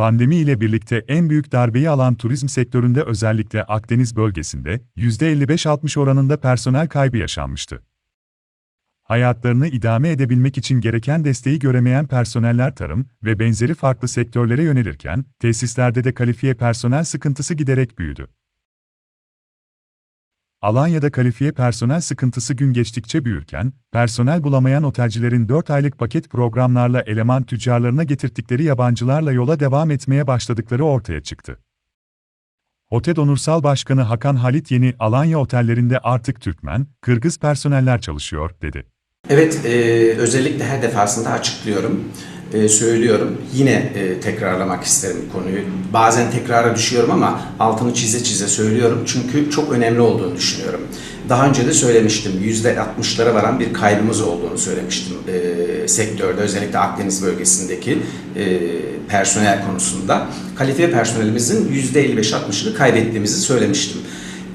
Pandemi ile birlikte en büyük darbeyi alan turizm sektöründe özellikle Akdeniz bölgesinde %55-60 oranında personel kaybı yaşanmıştı. Hayatlarını idame edebilmek için gereken desteği göremeyen personeller tarım ve benzeri farklı sektörlere yönelirken, tesislerde de kalifiye personel sıkıntısı giderek büyüdü. Alanya'da kalifiye personel sıkıntısı gün geçtikçe büyürken, personel bulamayan otelcilerin 4 aylık paket programlarla eleman tüccarlarına getirttikleri yabancılarla yola devam etmeye başladıkları ortaya çıktı. Otel Onursal Başkanı Hakan Halit Yeni, Alanya otellerinde artık Türkmen, Kırgız personeller çalışıyor, dedi. Evet, e, özellikle her defasında açıklıyorum, e, söylüyorum. Yine e, tekrarlamak isterim konuyu. Bazen tekrara düşüyorum ama altını çize çize söylüyorum çünkü çok önemli olduğunu düşünüyorum. Daha önce de söylemiştim, %60'lara varan bir kaybımız olduğunu söylemiştim e, sektörde, özellikle Akdeniz bölgesindeki e, personel konusunda. Kalifiye personelimizin %55-60'ını kaybettiğimizi söylemiştim.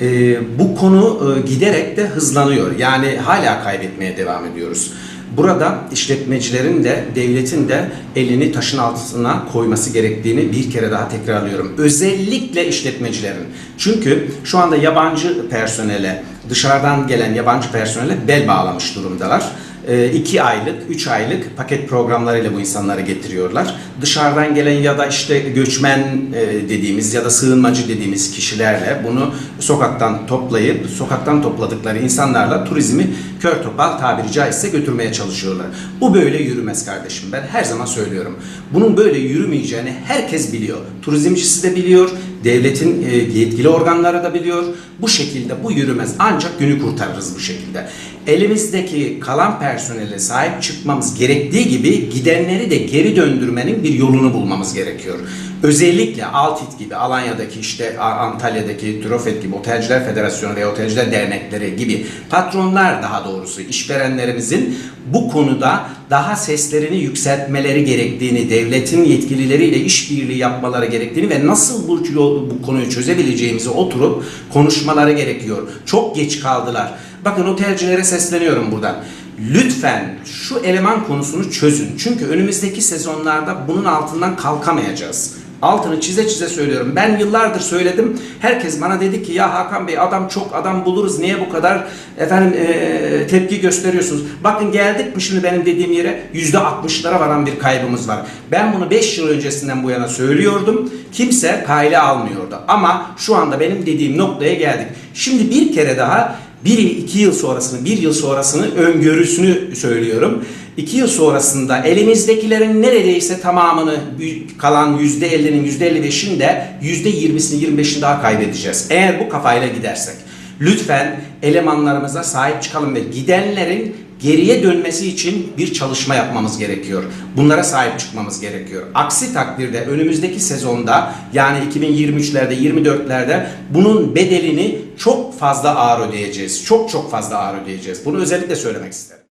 E, bu konu e, giderek de hızlanıyor. Yani hala kaybetmeye devam ediyoruz. Burada işletmecilerin de devletin de elini taşın altına koyması gerektiğini bir kere daha tekrarlıyorum. Özellikle işletmecilerin. Çünkü şu anda yabancı personele, dışarıdan gelen yabancı personele bel bağlamış durumdalar. 2 aylık, 3 aylık paket programlarıyla bu insanları getiriyorlar. Dışarıdan gelen ya da işte göçmen e, dediğimiz ya da sığınmacı dediğimiz kişilerle bunu sokaktan toplayıp sokaktan topladıkları insanlarla turizmi kör topal tabiri caizse götürmeye çalışıyorlar. Bu böyle yürümez kardeşim. Ben her zaman söylüyorum. Bunun böyle yürümeyeceğini herkes biliyor. Turizmcisi de biliyor, devletin e, yetkili organları da biliyor. Bu şekilde bu yürümez. Ancak günü kurtarırız bu şekilde. Elimizdeki kalan personele sahip çıkmamız gerektiği gibi gidenleri de geri döndürmenin bir yolunu bulmamız gerekiyor. Özellikle Altit gibi, Alanya'daki işte Antalya'daki Trofet gibi Otelciler Federasyonu veya Otelciler Dernekleri gibi patronlar daha doğrusu işverenlerimizin bu konuda daha seslerini yükseltmeleri gerektiğini, devletin yetkilileriyle işbirliği yapmaları gerektiğini ve nasıl bu, bu konuyu çözebileceğimizi oturup konuşmaları gerekiyor. Çok geç kaldılar. Bakın otelcilere sesleniyorum buradan. Lütfen şu eleman konusunu çözün. Çünkü önümüzdeki sezonlarda bunun altından kalkamayacağız. Altını çize çize söylüyorum. Ben yıllardır söyledim. Herkes bana dedi ki ya Hakan Bey adam çok adam buluruz. Niye bu kadar efendim e, tepki gösteriyorsunuz? Bakın geldik mi şimdi benim dediğim yere yüzde 60'lara varan bir kaybımız var. Ben bunu 5 yıl öncesinden bu yana söylüyordum. Kimse kayla almıyordu. Ama şu anda benim dediğim noktaya geldik. Şimdi bir kere daha bir iki yıl sonrasını, bir yıl sonrasını öngörüsünü söylüyorum. İki yıl sonrasında elimizdekilerin neredeyse tamamını kalan yüzde 50'nin yüzde 55'ini de yüzde 20'sini 25'ini daha kaybedeceğiz. Eğer bu kafayla gidersek. Lütfen elemanlarımıza sahip çıkalım ve gidenlerin geriye dönmesi için bir çalışma yapmamız gerekiyor. Bunlara sahip çıkmamız gerekiyor. Aksi takdirde önümüzdeki sezonda yani 2023'lerde 24'lerde bunun bedelini çok fazla ağır ödeyeceğiz. Çok çok fazla ağır ödeyeceğiz. Bunu özellikle söylemek isterim.